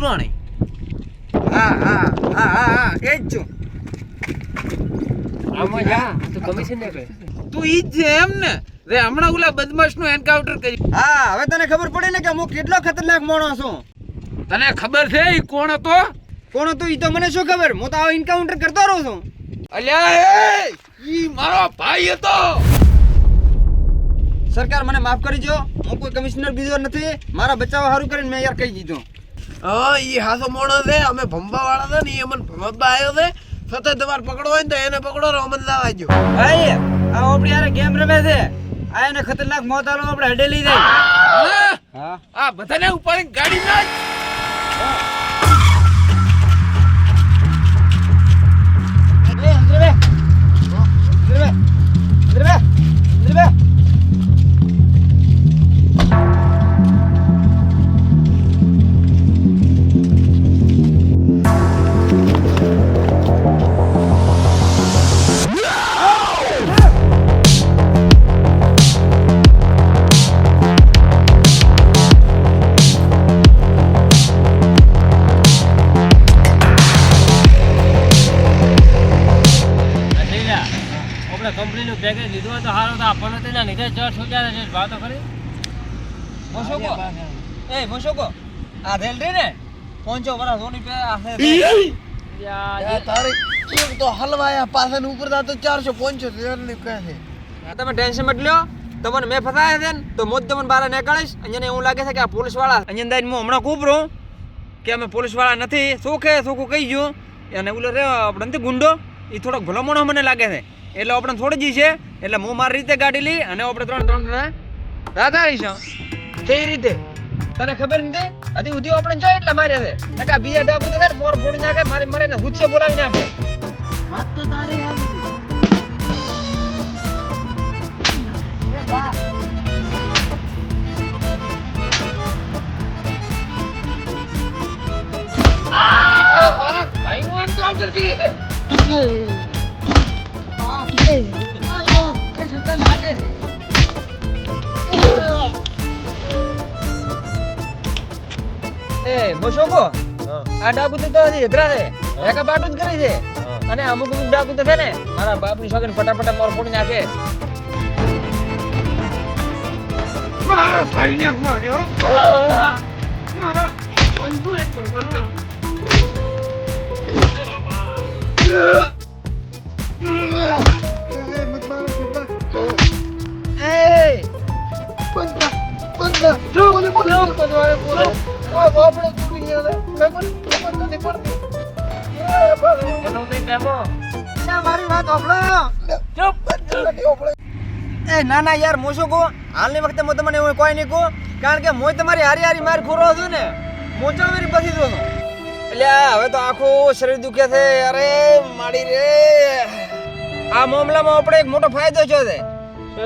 પુરાણી. હા હા હા હા હા એ જ છું આમાં જા તો કમિશન ને કે તું ઈ જ છે એમ ને? રે હમણાં ઓલા બદમાશનું એન્કાઉન્ટર કર્યું હા હવે તને ખબર પડી ને કે હું કેટલો ખતરનાક માણસ છું. તને ખબર છે ઈ કોણ હતો? કોણ હતો ઈ તો મને શું ખબર? હું તો આ એન્કાઉન્ટર કરતો રહું છું. અલ્યા એ ઈ મારો ભાઈ હતો. સરકાર મને માફ કરી જો હું કોઈ કમિશનર બીજો નથી. મારા બચાવ સારું કરીને મેં યાર કહી દીધું. હા ઈ હાસો મોણો છે અમે ભંબા વાળા છે ને એ અમને ભંબા આવ્યો છે સતત તમારે પકડો હોય ને તો એને પકડો અમને લાવા જો ભાઈ આ આપણી યાર ગેમ રમે છે આ એને ખતરનાક મોત આપણે હડેલી જાય હા? હા આ બધાને ઉપાડી ગાડી ના અંદર બે અંદર બે અંદર બે પેકેજ લીધું હોય તો સારું તો આપણને તેના લીધે ચાર છૂટ્યા છે. વાતો કરી. મોશોકો એ મોશોકો આ રેલ ને? પહોંચો બરા સોની પે આ તારે એક તો હલવાયા પાછળ ઉપર તા તો ચારસો પાંચસો ની કહે છે. તમે ટેન્શન મત લ્યો. તમને મેં ફસાયા છે ને તો મોજ તમને બહાર નીકળીશ. અહીંયા એવું લાગે છે કે આ પોલીસવાળા અહીંયા હું હમણાં કૂપરું કે અમે પોલીસવાળા નથી. શું કે? શું કહી ગયું? અને ઓલો રે આપણે ગુંડો? એ થોડોક ભલો મને લાગે છે. એટલે આપણે થોડી જી છે એટલે હું મારી રીતે ગાડી લઈ અને આપણે ત્રણ ત્રણ જણા રાધા રહીશું તે રીતે તને ખબર નથી હજી ઉધી આપણે જોઈએ એટલે મારે છે નકા બીજા ડાબુ તો ને મોર ફોડી નાખે મારી મરે ને ગુસ્સે બોલાવી નાખે એ મોશોકો આ ડાબુ તો તો હેદરા છે. એકા બાટું જ કરે છે. અને અમુક અમુક ડાકુ તો છે ને મારા બાપની છોકરીને ફટાફટ મોર ફોડી નાખે. એ એનો કંઈ કામો. એ ના ના યાર મોશો કો હાલની વખતે હું તમને એવું કોઈ નહીં કહું કારણ કે હું તમારી હારી હારી માર ખોરો છું ને મોચો મેરી પછી દો એટલે હવે તો આખું શરીર દુખે છે. અરે માડી રે. આ મામલામાં આપણે એક મોટો ફાયદો છે. તે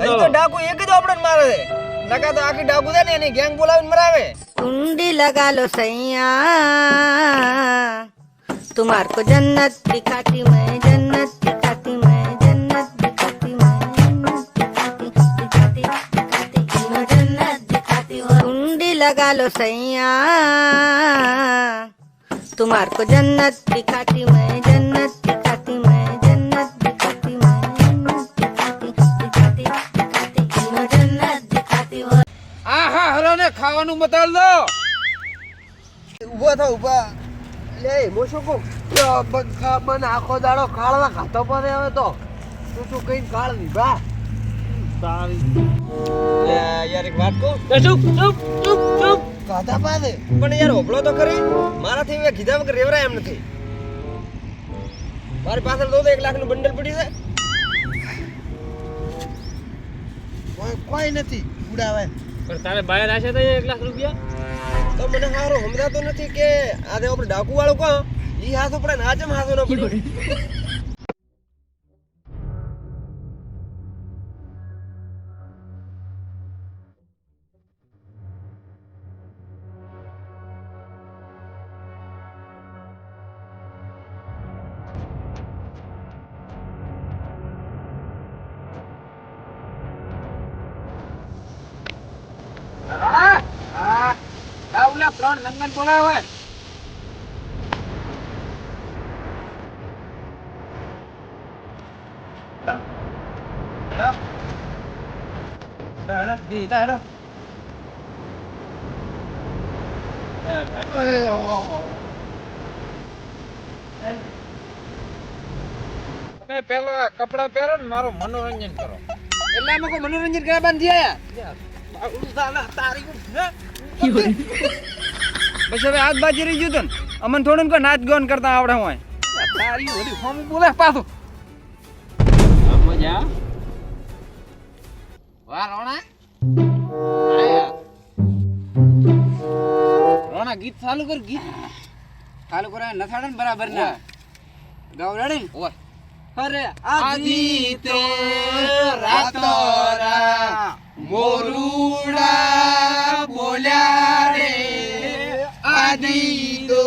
હજી તો ડાકુ એક જ આપણે મારે છે. નકા તો આખી ડાકુ છે ને એની ગેંગ બોલાવીને મરાવે. કુંડી લગા લો સૈયા. તુમાર કો જન્નત દિખાતી મેં જન્નત દિખાતી મેં જન્નત દિખાતી મેં જન્નત દિખાતી કુંડી સૈયા. તુમાર કો જન્નત દિખાતી મેં જન્નત ખાવાનું મતાલ દો. ઊભા થા ઊભા લે મોશો કો મને આખો દાડો ખાળવા ખાતો પડે હવે તો. તું શું કઈ કાળ લે યાર એક વાત કહું? ચૂપ, ચૂપ, ચૂપ, ચૂપ. કાધા પાસે પણ યાર હોભળો તો ખરી. મારાથી મેં કીધા વગર રેવરાય એમ નથી. મારી પાછળ તો એક લાખનું બંડલ પડ્યું છે. કોઈ કોઈ નથી. ઉડાવે. પણ તારે બહાર આશે તો એક લાખ રૂપિયા? તો મને સારો સમજાતો નથી કે આજે આપણે ડાકુ વાળો કહો એ હાથો પડે ને આજે હાથો ન પડ્યો ઓલા ત્રણ નંદન બોલાવે તમે પેલા કપડા પહેરો ને મારું મનોરંજન કરો. એટલે અમે કોઈ મનોરંજન કરવા બાંધી આયા? પછી હવે આગ બાજી રહી ગયું તું ને અમને થોડું કે નાચ ગાન કરતા આવડે હોય. તારી ઓલી હોમ બોલે પાછો. મજા. વાહ રોણા. રોણા ગીત ચાલુ કર ગીત. ચાલુ કર નથાડે ને બરાબર ના. ગાવ રેડી ને? ઓય. અરે આજી તો રાતોરા મોરુડા આજી તો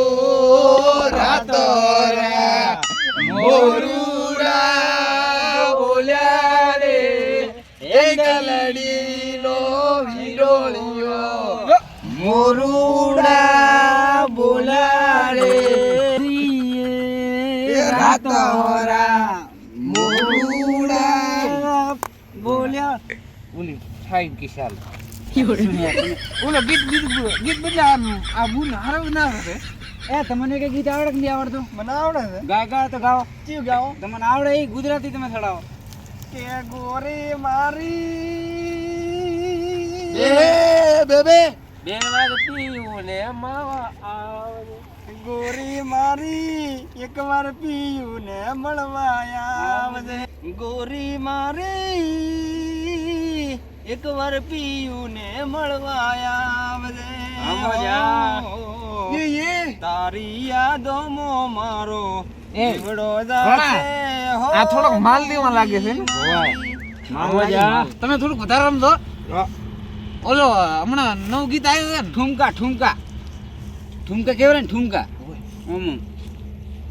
રાતોરા મોરુડા બોલ્યા રે એ ગલડીનો વિરોળિયો મોરુડા બોલ્યા રે રાતોરા મોરુડા બોલ્યા થાય કે ચાલ ઓલો ગીત ગીત ગીત બદલા આ બુન હારવ ના હશે એ તમને કઈ ગીત આવડે કે નહીં આવડતું? મને આવડે છે. ગાય ગાય તો ગાઓ. ચીવ ગાઓ? તમને આવડે એ ગુજરાતી તમે ચડાવો. કે ગોરી મારી. એ બેબે બે. વાર ને માવા આવે. ગોરી મારી એક વાર પીયું ને મળવા આવજે ગોરી મારી. એક વાર પીયું ને મળવા આવજે તારી યાદો મો મારો જીવડો. આ થોડોક માલ દેવા લાગે છે તમે થોડુંક વધારે રમજો ઓલો હમણાં નવું ગીત આવ્યું છે ઠુમકા ઠુમકા. ઠુમકા કેવાય ને? ઠુમકા.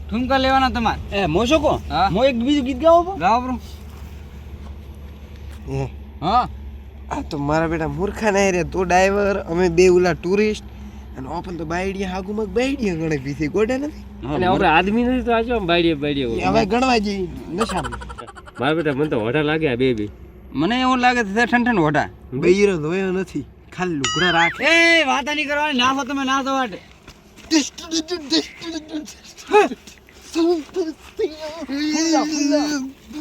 ઠુમકા લેવાના તમારે. એ મોશો કો? હા. મો એક બીજું ગીત ગાવો ગાવો હા. આ તો મારા બેટા મૂર્ખા ના રે તો ડ્રાઈવર અમે બે ઓલા ટુરિસ્ટ અને ઓપન તો બાયડીયા હાગુમાં બાયડીયા ગણે પીધી ગોડે નથી? અને આપણે આદમી નથી તો આજો બાડીએ બાઈડિયા હવે ગણવા જઈ નશામાં. મારા બેટા મને તો હોટા લાગે આ બે બે. મને એવું લાગે છે ઠંડ ઠંડ હોટા બૈરો ધોયો નથી. ખાલી લુગડા રાખે. એ વાતા નહીં કરવાની નાખો તમે નાખો વાટે. આ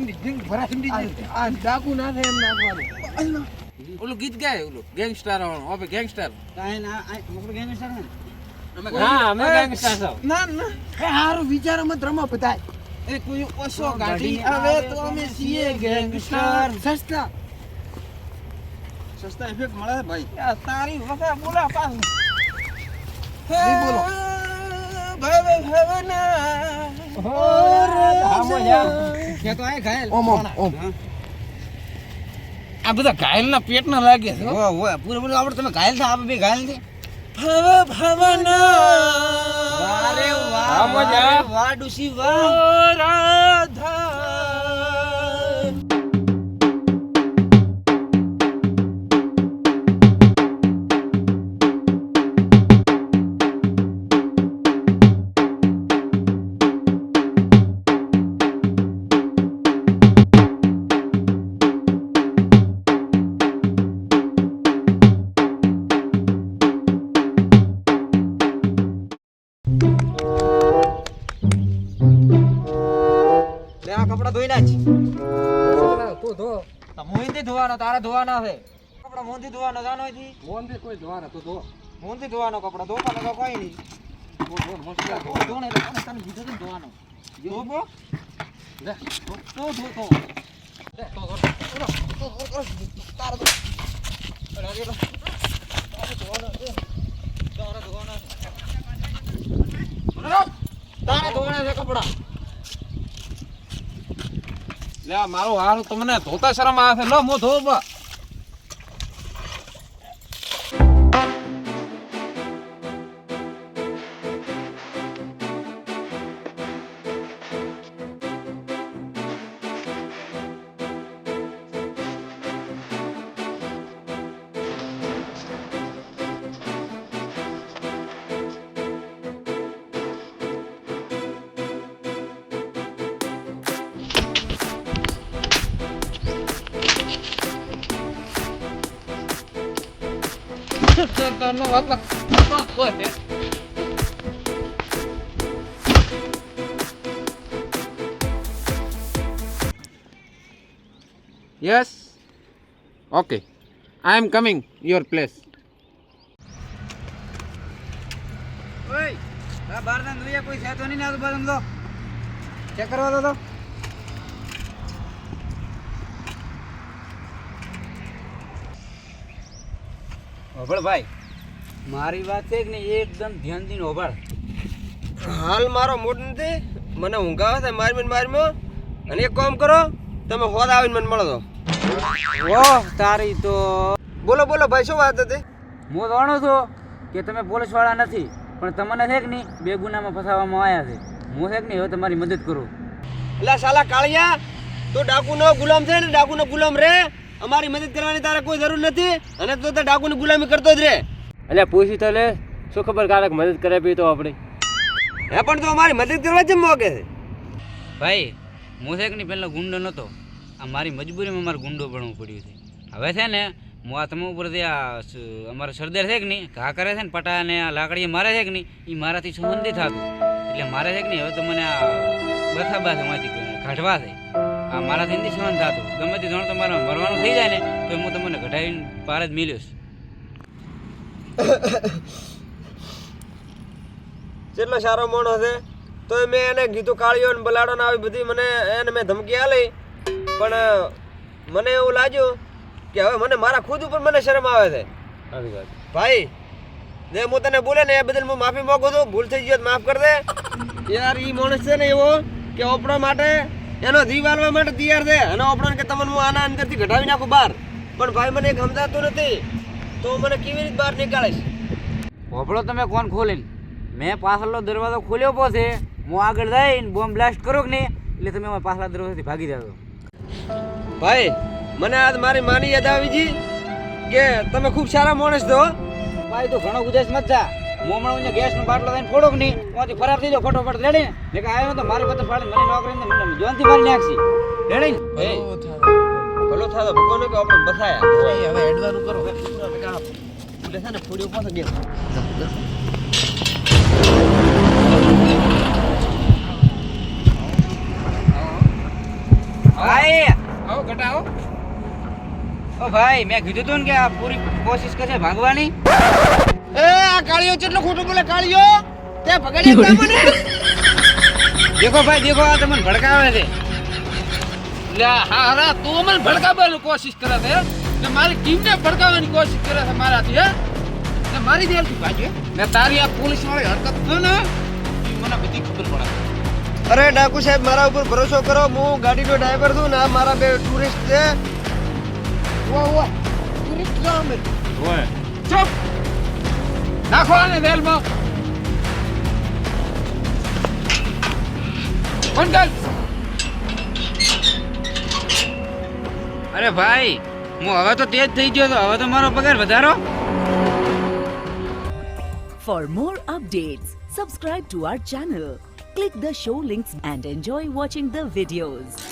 સિમડી સિમડી ભરા સિમડી આ ડાકુ ના થાય એમ નાખવાનું. ઓલું ગીત ગાય ઓલું ગેંગસ્ટાર વાળું હવે ગેંગસ્ટાર. કાંઈ ના મોકલો ગેંગસ્ટાર ને? હા અમે ગેંગસ્ટાર છો. ના ના. એ હારું વિચાર મત રમો બધા એ કોઈ ઓછો કાઢી હવે તો અમે સીએ ગેંગસ્ટાર. સસ્તા. સસ્તા ઇફેક્ટ મળે ભાઈ. તારી વખત બોલા પાસ બોલો. ભવ ભવના ઓર ધામ જા કે તો આય ઘાયલ. ઓમ ઓમ ઓમ. આ બધા ઘાયલ ના પેટ ના લાગે છે હો. ઓ ઓ પૂરે પૂરે આપડે તમે ઘાયલ થા આપ બે ઘાયલથી. ભવ ભવના વારે વાહ હા, મજા. વાહ ડુસી વાહ ધોવાનો તારે ધોવાના છે. કપડા મોંથી ધોવાનો જાનો થી મોહનથી કોઈ ધોવાનો તો ધો. મોંથી ધોવાનો કપડા ધોવાનો તો કોઈ નહીં. ધો ને એટલે કોને તને કીધું હતું ને ધોવાનો? ધો બો લે. ધો તો ધો તો. લે તો ધો. તો ધો તારે ધો અરે અરે તારે ધોવાનો તારે ધોવાનો તારે ધોવાના છે કપડા. લે મારો હાલ તમને ધોતા શરમ આવે છે. લો મો ધો no va a puede. Yes. Okay. I am coming your place. ઓય આ બાર ના દુનિયા કોઈ છે તો નહીં ને આજુબાજુ તો ચેક કરવા દો તો ઓભળ ભાઈ મારી વાત છે કે ને એકદમ દઈને હોભળ હાલ મારો મૂડ નથી. મને ઊંઘ આવે છે મારી મને મારીમાં અને એક કામ કરો તમે હોદ આવીને મને મળો તો. ઓહ તારી તો બોલો બોલો ભાઈ શું વાત હતી? હું જાણું છું કે તમે પોલીસવાળા નથી પણ તમને છે કે નહીં બે ગુનામાં ફસાવવામાં આવ્યા છે. હું છે કે નહીં હવે તમારી મદદ કરું. એટલે સાલા કાળિયા તું ડાકુનો ગુલામ છે ને ડાકુનો ગુલામ રે. અમારી મદદ કરવાની તારે કોઈ જરૂર નથી અને તો તો ડાકુની ગુલામી કરતો જ રે એટલે પૂછી તને શું ખબર કારક મદદ કરે પી તો આપણે? હે પણ તો અમારી મદદ કરવા જેમ મોકે છે? ભાઈ હું છે કે નહીં પહેલાં ગુંડો નહોતો. આ મારી મજબૂરીમાં મારે ગુંડો બનવું પડ્યું છે. હવે છે ને હું આ તમે ઉપરથી આ અમારો સરદાર છે કે નહીં ઘા કરે છે ને પટા અને આ લાકડી મારે છે કે નહીં એ મારાથી સંબંધિત થતું એટલે મારે છે કે નહીં હવે તો મને આ બથાબા છે માથી કાઢવા છે. મારાથી નથી સહન થતું ગમે તે જણ તમારે મરવાનું થઈ જાય ને તો હું તમને ઘટાડીને પાર જ મિલ્યો છું. કેટલો સારો માણસ છે તો મેં એને કીધું કાળીઓ ને બલાડો ને આવી બધી મને એને મેં ધમકી આલી પણ મને એવું લાગ્યું કે હવે મને મારા ખુદ ઉપર મને શરમ આવે છે. ભાઈ જે હું તને બોલે ને એ બદલ હું માફી માંગુ છું. ભૂલ થઈ ગયો માફ કર દે. યાર એ માણસ છે ને એવો કે ઓપડા માટે એનો જીવ આલવા માટે તૈયાર છે. અને આપણને કે તમને હું આના અંદરથી ઘટાવી નાખું બહાર. પણ ભાઈ મને એક સમજાતું નથી. તો મને કેવી રીતે બહાર નીકાળીશ હોભળો તમે કોણ ખોલીને? મેં પાછળનો દરવાજો ખોલ્યો પછી હું આગળ જઈને બોમ્બ બ્લાસ્ટ કરો કે નહીં? એટલે તમે અમારા પાછલા દરવાજાથી ભાગી જાજો ભાઈ મને આજ મારી માની યાદ આવી જી કે તમે ખૂબ સારા માણસ છો ભાઈ તો ઘણો ગુજાશ મત થા હું હમણાં ગેસ નો બાટલો લઈને ફોડો નહીં? ત્યાંથી ફરાર થઈ જાવ ફટોફટ રેડી? ને કે આવ્યો તો મારી પત્તા ફાડી મને નોકરી મને જોનથી મારી નાખશી. રેડી? ને ભલો થાતો ભગવાન કે આપણે બસાયા હવે એડવાનું કરો. એટલે છે ને ફોડ્યો પાછો ગેસ ભાઈ! આવો ઘટાવો ઓ ભાઈ મેં કીધું તું ને કે આ પૂરી કોશિશ કરશે ભાગવાની. આ કાળિયો કેટલો ખોટું બોલે કાળીઓ? તે ભગડી મને દેખો ભાઈ દેખો આ તમને ભડકાવે છે. લે હા હા તું મને ભડકાવવાની કોશિશ કરે છે ને મારી ટીમને ભડકાવવાની કોશિશ કરે છે મારાથી હે? ને મારી દેલથી ભાગ્ય ને તારી આ પોલીસ વાળી હરકત છે ને મને બધી ખબર પડે. અરે ડાકુ સાહેબ મારા ઉપર ભરોસો કરો હું ગાડીનો ડ્રાઈવર છું ને આ મારા બે ટુરિસ્ટ છે. ઓ ઓ ટુરિસ્ટ છો અમે? ચૂપ! નાખો આને રેલમાં બંધ કર અરે ભાઈ હું હવે તો તેજ થઈ ગયો તો હવે તો મારો પગાર વધારો For more updates, subscribe to our channel, click the show links and enjoy watching the videos.